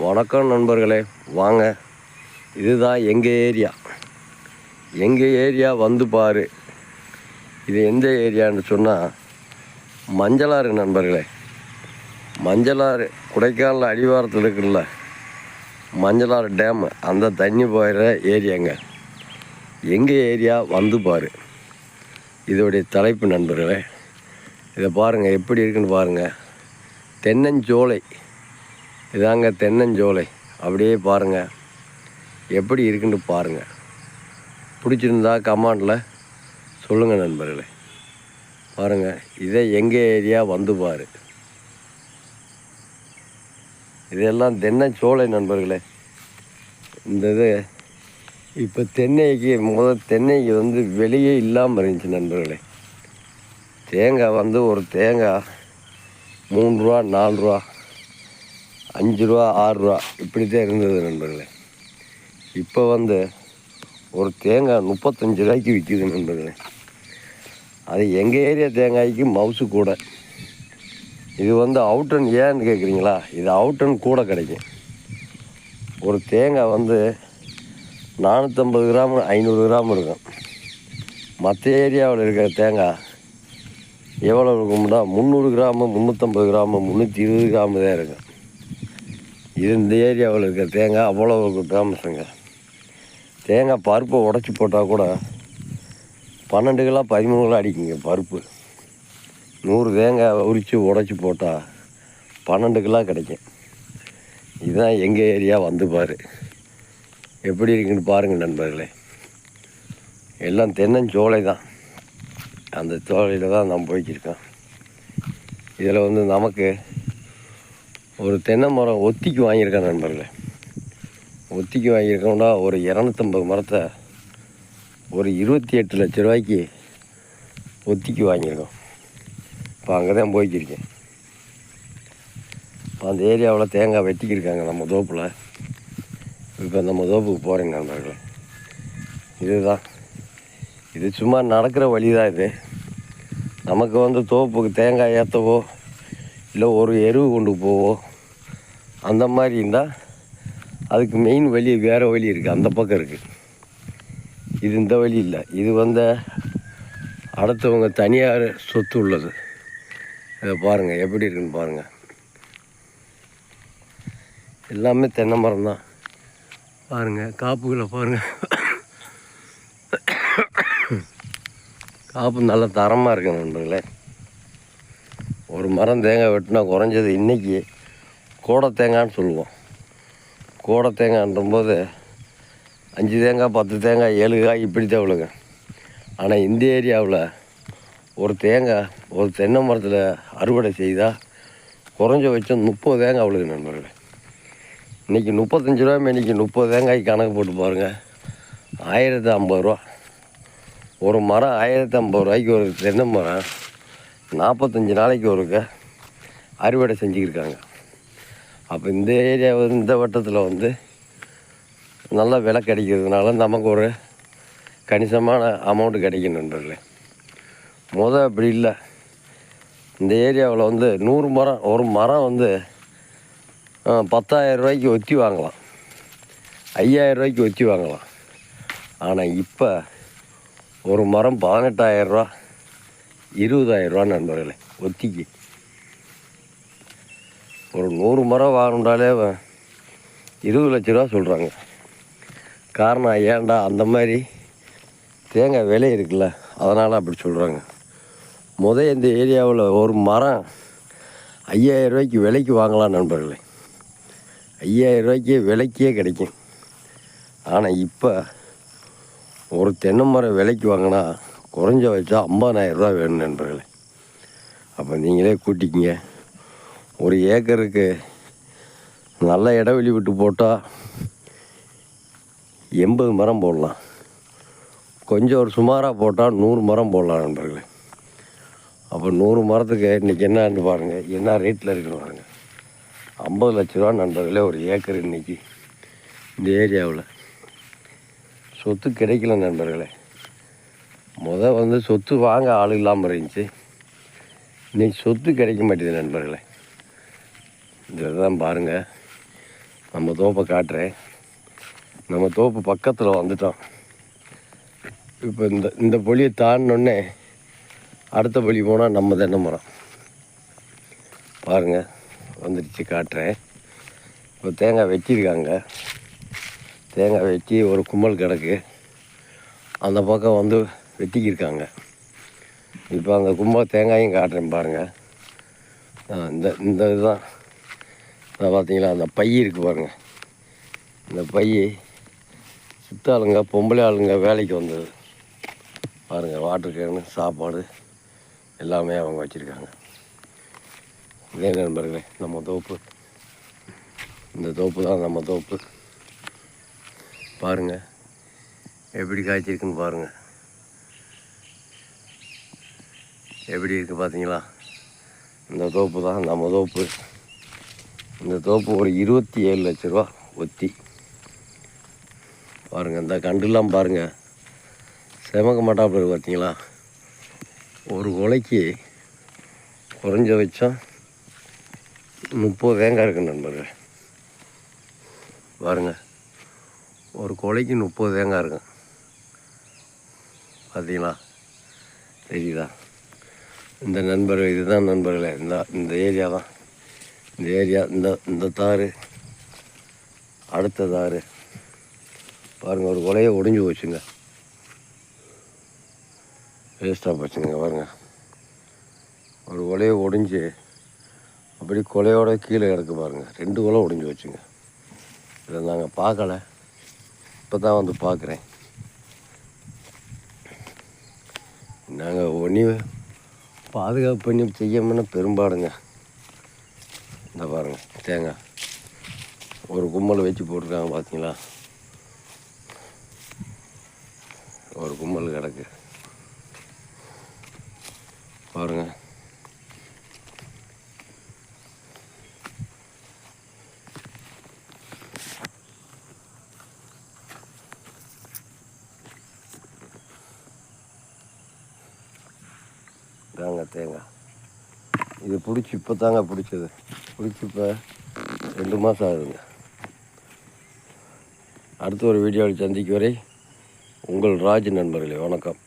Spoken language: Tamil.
வணக்கம் நண்பர்களே வாங்க. இதுதான் எங்கள் ஏரியா. எங்கள் ஏரியா வந்து பாரு. இது எந்த ஏரியான்னு சொன்னால் மஞ்சளாறு நண்பர்களே. மஞ்சளாறு கொடைக்கானல் அடிவாரத்தில் இருக்குல்ல மஞ்சளாறு டேமு அந்த தண்ணி போயிடுற ஏரியாங்க. எங்கள் ஏரியா வந்து பாரு. இதோடைய தலைப்பு நண்பர்களே இதை பாருங்கள் எப்படி இருக்குன்னு பாருங்கள் தென்னஞ்சோலை. இதாங்க தென்னஞ்சோலை. அப்படியே பாருங்கள் எப்படி இருக்குன்னு பாருங்கள் பிடிச்சிருந்தா கமாண்டில் சொல்லுங்கள் நண்பர்களே. பாருங்கள் இதே எங்கள் ஏரியா வந்து பாரு. இதெல்லாம் தென்னஞ்சோலை நண்பர்களே. இந்த இது இப்போ தென்னைக்கு முதல் தென்னைக்கு வந்து வெளியே இல்லாமல் இருந்துச்சு நண்பர்களே. தேங்காய் வந்து ஒரு தேங்காய் மூணு ரூபா நாலு ரூபா. அஞ்சு ரூபா ஆறு ரூபா. இப்படி தான் இருந்தது நண்பர்களே. இப்போ வந்து ஒரு தேங்காய் முப்பத்தஞ்சு ரூபாய்க்கு விற்கிது நண்பர்களே. அது எங்கள் ஏரியா தேங்காய்க்கு மவுசு கூட. இது வந்து அவுட்டன் ஏன்னு கேட்குறீங்களா இது அவுட்டன் கூட கிடைக்கும். ஒரு தேங்காய் வந்து நானூற்றம்பது கிராம் ஐநூறு கிராம் இருக்கும். மற்ற ஏரியாவில் இருக்கிற தேங்காய் எவ்வளோ இருக்கும்னா முந்நூறு கிராமு முந்நூற்றம்பது கிராமு முந்நூற்றி இருபது கிராமு தான் இருக்கும். இந்த ஏரியாவில் இருக்க தேங்காய் அவ்வளோ ஃபேமஸுங்க தேங்காய் பருப்பை உடச்சி போட்டால் கூட பன்னெண்டு கிலோ பதிமூணு கிலோ அடிக்குங்க பருப்பு. நூறு தேங்காய் உரித்து உடச்சி போட்டால் பன்னெண்டு கிலோ கிடைக்கும். இதுதான் எங்கள் ஏரியா வந்து பாரு. எப்படி இருக்குன்னு பாருங்கள் நண்பர்களே. எல்லாம் தென்னஞ்சோலை தான் அந்த சோலையில் தான் நான் போய்க்கிருக்கோம் இதில் வந்து நமக்கு ஒரு தென்னை மரம் ஒத்திக்கு வாங்கியிருக்கேன் நண்பர்களே. ஒத்திக்கு வாங்கியிருக்கோம்னா ஒரு இரநூத்தம்பது மரத்தை ஒரு இருபத்தி எட்டு லட்ச ரூபாய்க்கு ஒத்திக்கு வாங்கியிருக்கோம். இப்போ அங்கே தான் போய்க்கிருக்கேன். இப்போ அந்த ஏரியாவில் தேங்காய் வெட்டிக்கிருக்காங்க நம்ம தோப்பில். இப்போ நம்ம தோப்புக்கு போகிறேங்க நண்பர்களே. இதுதான். இது சும்மா நடக்கிற வழி தான் இது. நமக்கு வந்து தோப்புக்கு தேங்காய் ஏற்றவோ இல்லை ஒரு எருவு கொண்டு போவோ அந்த மாதிரி இருந்தால் அதுக்கு மெயின் வழி வேறு வழி இருக்குது அந்த பக்கம் இருக்குது இது இந்த வழி இல்லை. இது வந்த அடுத்தவங்க தனியார் சொத்து உள்ளது. இதை பாருங்கள் எப்படி இருக்குன்னு பாருங்கள் எல்லாமே தென்னை மரம் தான். பாருங்கள் காப்புகளை பாருங்கள் காப்பு நல்ல தரமாக இருக்கு நண்பர்களே. ஒரு மரம் தேங்காய் வெட்டினா குறைஞ்சது இன்றைக்கி கோடை தேங்காய்னு சொல்லுவோம். கோடை தேங்காய்ன்றம்போது அஞ்சு தேங்காய் பத்து தேங்காய் ஏழு காய் இப்படி தேவலுங்க ஆனால் இந்த ஏரியாவில் ஒரு தேங்காய் ஒரு தென்னை மரத்தில் அறுவடை செய்தால் குறைஞ்சபட்சம் முப்பது தேங்காய் அவளுக்கு நண்பர்களே. இன்றைக்கி முப்பத்தஞ்சு ரூபா இன்றைக்கி முப்பது தேங்காய்க்கு கணக்கு போட்டு பாருங்கள் ஆயிரத்து ஐம்பது ரூபா. ஒரு மரம் ஆயிரத்தி ஐம்பது ரூபாய்க்கு ஒரு தென்னை மரம் நாற்பத்தஞ்சு நாளைக்கு ஒருக்க அறுவடை செஞ்சுக்கிருக்காங்க. அப்போ இந்த ஏரியா வந்து இந்த வட்டத்தில் வந்து நல்ல விலை கிடைக்கிறதுனால நமக்கு ஒரு கணிசமான அமௌண்ட்டு கிடைக்கும் நண்பர்களே. முத அப்படி இல்லை. இந்த ஏரியாவில் வந்து நூறு மரம் ஒரு மரம் வந்து பத்தாயிரம் ரூபாய்க்கு ஒத்தி வாங்கலாம். ஐயாயிரம் ரூபாய்க்கு ஒத்தி வாங்கலாம். ஆனால் இப்போ ஒரு மரம் பதினெட்டாயிரரூவா இருபதாயிரரூவா நண்பர்களே ஒத்திக்கு. ஒரு நூறு மரம் வாங்கினாலே இருபது லட்ச ரூபா சொல்கிறாங்க காரணம் ஏன்டா அந்த மாதிரி தேங்காய் விலை இருக்குல்ல அதனால் அப்படி சொல்கிறாங்க முதல் இந்த ஏரியாவில் ஒரு மரம் ஐயாயிரம் ரூபாய்க்கு விலைக்கு வாங்கலாம் நண்பர்களே. ஐயாயிரம் ரூபாய்க்கு விலைக்கே கிடைக்கும். ஆனால் இப்போ ஒரு தென்னை மரம் விலைக்கு வாங்கினா குறைஞ்ச வச்சா ஐம்பதாயிரரூவா வேணும் நண்பர்களே. அப்போ நீங்களே கூட்டிக்கிங்க. ஒரு ஏக்கருக்கு நல்ல இடைவெளி விட்டு போட்டால் எண்பது மரம் போடலாம். கொஞ்சம் ஒரு சுமாராக போட்டால் நூறு மரம் போடலாம் நண்பர்களே. அப்போ நூறு மரத்துக்கு இன்றைக்கி என்னன்னு பாருங்கள் என்ன ரேட்டில் இருக்குன்னு பாருங்கள் ஐம்பது லட்ச ரூபா நண்பர்களே ஒரு ஏக்கர் இன்றைக்கி இந்த ஏரியாவில். சொத்து கிடைக்கல நண்பர்களே. முத வந்து சொத்து வாங்க ஆள் இல்லாமல் இருந்துச்சு. இன்றைக்கி சொத்து கிடைக்க மாட்டேது நண்பர்களே. இதில் தான் பாருங்கள் நம்ம தோப்பை காட்டுறேன். நம்ம தோப்பு பக்கத்தில் வந்துட்டோம். இப்போ இந்த இந்த பொழியை தாண்டினோடனே அடுத்த பொழி போனால் நம்ம தென்னை மரம். பாருங்கள் வந்துடுச்சு காட்டுறேன். இப்போ தேங்காய் வெட்டியிருக்காங்க தேங்காய் வெட்டி ஒரு கும்பல் கிடக்கு. அந்த பக்கம் வந்து வெட்டிக்கிருக்காங்க இப்போ அந்த கும்பல் தேங்காயும் காட்டுறேன் பாருங்கள் இந்த இந்த இதுதான். இதை பார்த்தீங்களா அந்த பை இருக்குது பாருங்கள் இந்த பை சித்தாளுங்க பொம்பளை ஆளுங்க வேலைக்கு வந்தது. பாருங்கள் வாட்டர் கேனு சாப்பாடு எல்லாமே அவங்க வச்சுருக்காங்க. இதே நண்பர்களே நம்ம தோப்பு. இந்த தோப்பு தான் நம்ம தோப்பு. பாருங்கள் எப்படி காய்ச்சிருக்குன்னு பாருங்கள் எப்படி இருக்குது பார்த்தீங்களா இந்த தோப்பு தான் நம்ம தோப்பு. இந்த தோப்பு ஒரு இருபத்தி ஏழு லட்ச ரூபா ஒத்தி. பாருங்கள் இந்த கண்டுலாம் பாருங்கள் செமக்க மாட்டாப்புல பார்த்தீங்களா ஒரு கொலைக்கு குறைஞ்சபட்சம் முப்பது தேங்காய் இருக்கு நண்பர்கள். பாருங்கள் ஒரு கொலைக்கு முப்பது தேங்காய் இருக்கும் பார்த்தீங்களா தெரியுதா? இந்த நண்பர்கள் இதுதான் நண்பர்களே இந்த இந்த ஏரியா தான் இந்த ஏரியா இந்த இந்த தாறு அடுத்த தாறு. பாருங்கள் ஒரு கொலையை ஒடிஞ்சு போச்சுங்க. வேஸ்ட்டாக போச்சுங்க பாருங்க. ஒரு கொலையை ஒடிஞ்சு அப்படி கொலையோட கீழே கிடக்கு பாருங்க. ரெண்டு கொலை ஒடிஞ்சு வச்சுங்க இதை நாங்கள் பார்க்கலை. இப்போ தான் வந்து பார்க்குறேன். நாங்கள் ஒன்றி பாதுகாப்பு பண்ணி செய்யணும்னா பெரும்பாடுங்க. இந்த பாருங்க தேங்காய். ஒரு கும்பல் வச்சு போட்டிருக்காங்க பார்த்தீங்களா? ஒரு கும்பல் கிடக்கு. பாருங்க. தாங்க தேங்காய். இது பிடிச்சி இப்போ தாங்க பிடிச்சது. பிடிச்சி இப்போ ரெண்டு மாதம் ஆகுதுங்க. அடுத்த ஒரு வீடியோவில் சந்திக்கு வரை உங்கள் ராஜ் நண்பர்களே வணக்கம்.